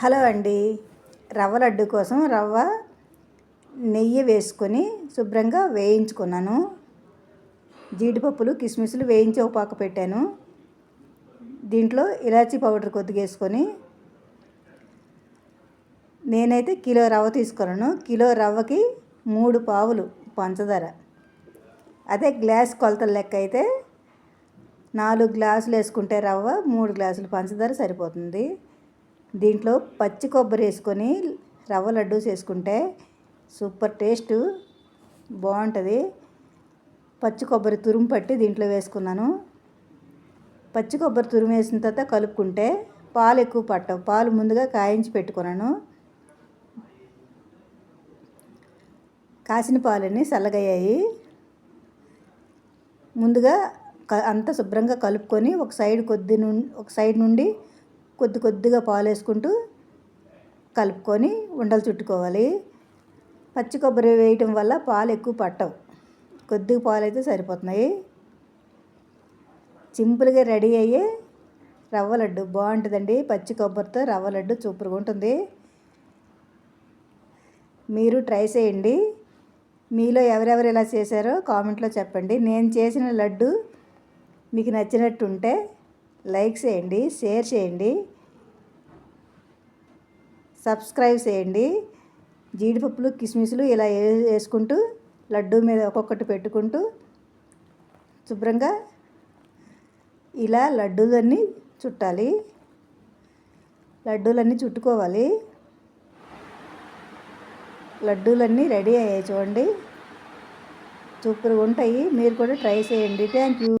Hello అండి. రవ్వ లడ్డు కోసం రవ్వ నెయ్యి వేసుకొని శుభ్రంగా వేయించుకున్నాను. జీడిపప్పులు కిస్మిస్లు వేయించి ఒక పాక పెట్టాను. దీంట్లో ఇలాచీ పౌడర్ కొద్దిగా వేసుకొని నేనైతే కిలో రవ్వ తీసుకున్నాను. కిలో రవ్వకి మూడు పావులు పంచదార. అదే గ్లాస్ కొలతల లెక్క అయితే నాలుగు గ్లాసులు వేసుకుంటే రవ్వ మూడు గ్లాసులు పంచదార సరిపోతుంది. దీంట్లో పచ్చి కొబ్బరి వేసుకొని రవ్వ లడ్డూస్ వేసుకుంటే సూపర్ టేస్ట్ బాగుంటుంది. పచ్చి కొబ్బరి తురుము పట్టి దీంట్లో వేసుకున్నాను. పచ్చి కొబ్బరి తురుము వేసిన తర్వాత కలుపుకుంటే పాలు ఎక్కువ పట్టవు. పాలు ముందుగా కాయించి పెట్టుకున్నాను. కాసిన పాలన్నీ చల్లగయ్యాయి ముందుగా అంతా శుభ్రంగా కలుపుకొని ఒక సైడ్ కొద్ది నుండి ఒక సైడ్ నుండి కొద్ది కొద్దిగా పాలు వేసుకుంటూ కలుపుకొని ఉండలు చుట్టుకోవాలి. పచ్చి కొబ్బరి వేయటం వల్ల పాలు ఎక్కువ పట్టవు. కొద్దిగా పాలు అయితే సరిపోతున్నాయి. సింపుల్గా రెడీ అయ్యే రవ్వ లడ్డు బాగుంటుందండి. పచ్చి కొబ్బరితో రవ్వ లడ్డు సూపర్గా ఉంటుంది. మీరు ట్రై చేయండి. మీలో ఎవరెవరు ఇలా చేశారో కామెంట్లో చెప్పండి. నేను చేసిన లడ్డు మీకు నచ్చినట్టుంటే లైక్ చేయండి షేర్ చేయండి సబ్స్క్రైబ్ చేయండి. జీడిపప్పులు కిస్మిస్లు ఇలా వేసుకుంటూ లడ్డు మీద ఒక్కొక్కటి పెట్టుకుంటూ శుభ్రంగా ఇలా లడ్డూలన్నీ చుట్టాలి. లడ్డూలన్నీ చుట్టుకోవాలి. లడ్డూలన్నీ రెడీ అయ్యాయి చూడండి. సూపర్గా ఉంటాయి. మీరు కూడా ట్రై చేయండి. Thank you.